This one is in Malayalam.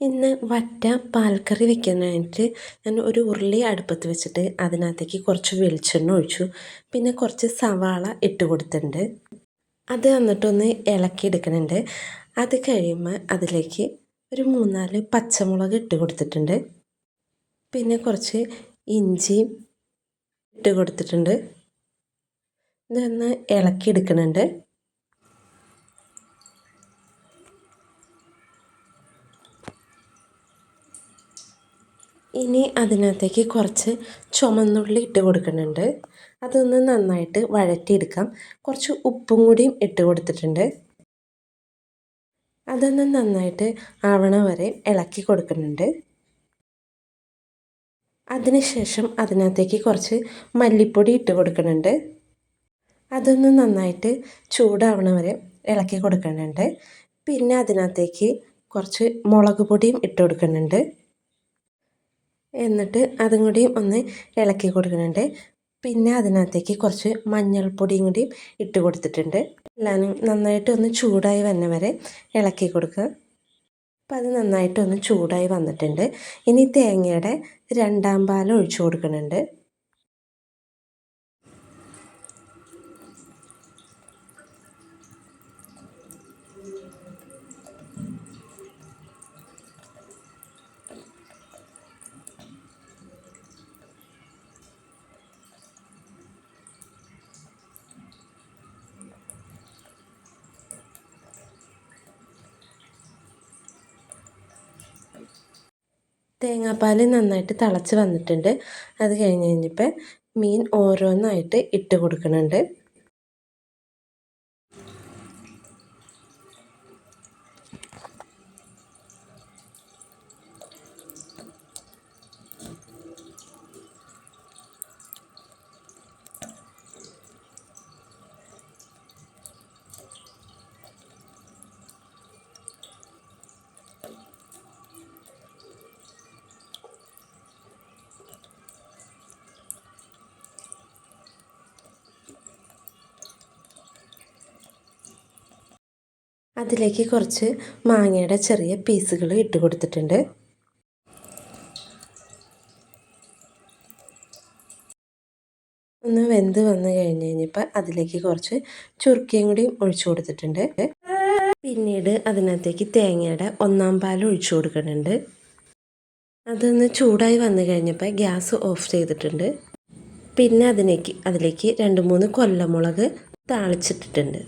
ഇന്ന് വറ്റ പാൽക്കറി വെക്കാനായിട്ട് ഞാൻ ഒരു ഉരുളി അടുപ്പത്ത് വെച്ചിട്ട് അതിനകത്തേക്ക് കുറച്ച് വെളിച്ചെണ്ണ ഒഴിച്ചു. പിന്നെ കുറച്ച് സവാള ഇട്ട് കൊടുത്തിട്ടുണ്ട്. അത് എന്നിട്ടൊന്ന് ഇളക്കിയെടുക്കുന്നുണ്ട് അത് കഴിയുമ്പോൾ അതിലേക്ക് ഒരു മൂന്നാൽ പച്ചമുളക് ഇട്ട് കൊടുത്തിട്ടുണ്ട്. പിന്നെ കുറച്ച് ഇഞ്ചിയും ഇട്ട് കൊടുത്തിട്ടുണ്ട്. ഇതൊന്ന് ഇളക്കിയെടുക്കുന്നുണ്ട് ഇനി അതിനകത്തേക്ക് കുറച്ച് ചുമന്നുള്ളി ഇട്ട് കൊടുക്കുന്നുണ്ട്. അതൊന്ന് നന്നായിട്ട് വഴറ്റിയെടുക്കാം. കുറച്ച് ഉപ്പും കൂടിയും ഇട്ട് കൊടുത്തിട്ടുണ്ട്. അതൊന്ന് നന്നായിട്ട് ആവണ വരെ ഇളക്കി കൊടുക്കുന്നുണ്ട്. അതിനുശേഷം അതിനകത്തേക്ക് കുറച്ച് മല്ലിപ്പൊടി ഇട്ട് കൊടുക്കുന്നുണ്ട്. അതൊന്ന് നന്നായിട്ട് ചൂടാവണ വരെ ഇളക്കി കൊടുക്കുന്നുണ്ട്. പിന്നെ അതിനകത്തേക്ക് കുറച്ച് മുളക് പൊടിയും ഇട്ട് കൊടുക്കുന്നുണ്ട്. എന്നിട്ട് അതും കൂടിയും ഒന്ന് ഇളക്കി കൊടുക്കുന്നുണ്ട്. പിന്നെ അതിനകത്തേക്ക് കുറച്ച് മഞ്ഞൾപ്പൊടിയും കൂടിയും ഇട്ട് കൊടുത്തിട്ടുണ്ട്. എല്ലാവരും നന്നായിട്ട് ഒന്ന് ചൂടായി വന്ന വരെ ഇളക്കി കൊടുക്കുക. അപ്പോൾ അത് നന്നായിട്ട് ഒന്ന് ചൂടായി വന്നിട്ടുണ്ട്. ഇനി തേങ്ങയുടെ രണ്ടാം പാൽ ഒഴിച്ചു കൊടുക്കുന്നുണ്ട്. തേങ്ങാപ്പാൽ നന്നായിട്ട് തിളച്ച് വന്നിട്ടുണ്ട്. അത് കഴിഞ്ഞ് കഴിഞ്ഞപ്പോൾ മീൻ ഓരോന്നായിട്ട് ഇട്ട് കൊടുക്കുന്നുണ്ട്. അതിലേക്ക് കുറച്ച് മാങ്ങയുടെ ചെറിയ പീസുകൾ ഇട്ട് കൊടുത്തിട്ടുണ്ട്. ഒന്ന് വെന്ത് വന്നു കഴിഞ്ഞ് കഴിഞ്ഞപ്പോൾ അതിലേക്ക് കുറച്ച് ചുരുക്കിയും കൂടി ഒഴിച്ചു കൊടുത്തിട്ടുണ്ട്. പിന്നീട് അതിനകത്തേക്ക് തേങ്ങയുടെ ഒന്നാം പാൽ ഒഴിച്ചു കൊടുക്കുന്നുണ്ട്. അതൊന്ന് ചൂടായി വന്നു കഴിഞ്ഞപ്പോൾ ഗ്യാസ് ഓഫ് ചെയ്തിട്ടുണ്ട്. പിന്നെ അതിലേക്ക് അതിലേക്ക് രണ്ട് മൂന്ന് കൊല്ലമുളക് താളിച്ചിട്ടിട്ടുണ്ട്.